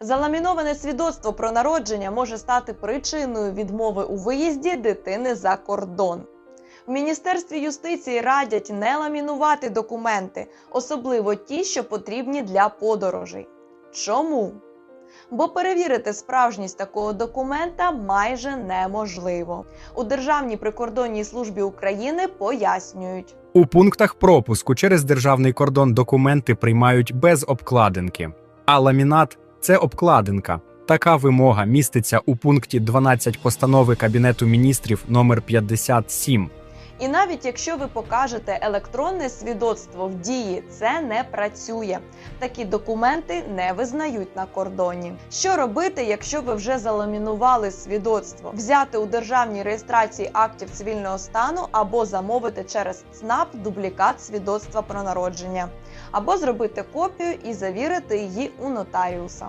Заламіноване свідоцтво про народження може стати причиною відмови у виїзді дитини за кордон. В Міністерстві юстиції радять не ламінувати документи, особливо ті, що потрібні для подорожей. Чому? Бо перевірити справжність такого документа майже неможливо. У Державній прикордонній службі України пояснюють. У пунктах пропуску через державний кордон документи приймають без обкладинки, а ламінат це обкладинка. Така вимога міститься у пункті 12 постанови Кабінету міністрів номер 57. І навіть якщо ви покажете електронне свідоцтво в дії, це не працює. Такі документи не визнають на кордоні. Що робити, якщо ви вже заламінували свідоцтво? Взяти у державній реєстрації актів цивільного стану або замовити через ЦНАП дублікат свідоцтва про народження, або зробити копію і завірити її у нотаріуса.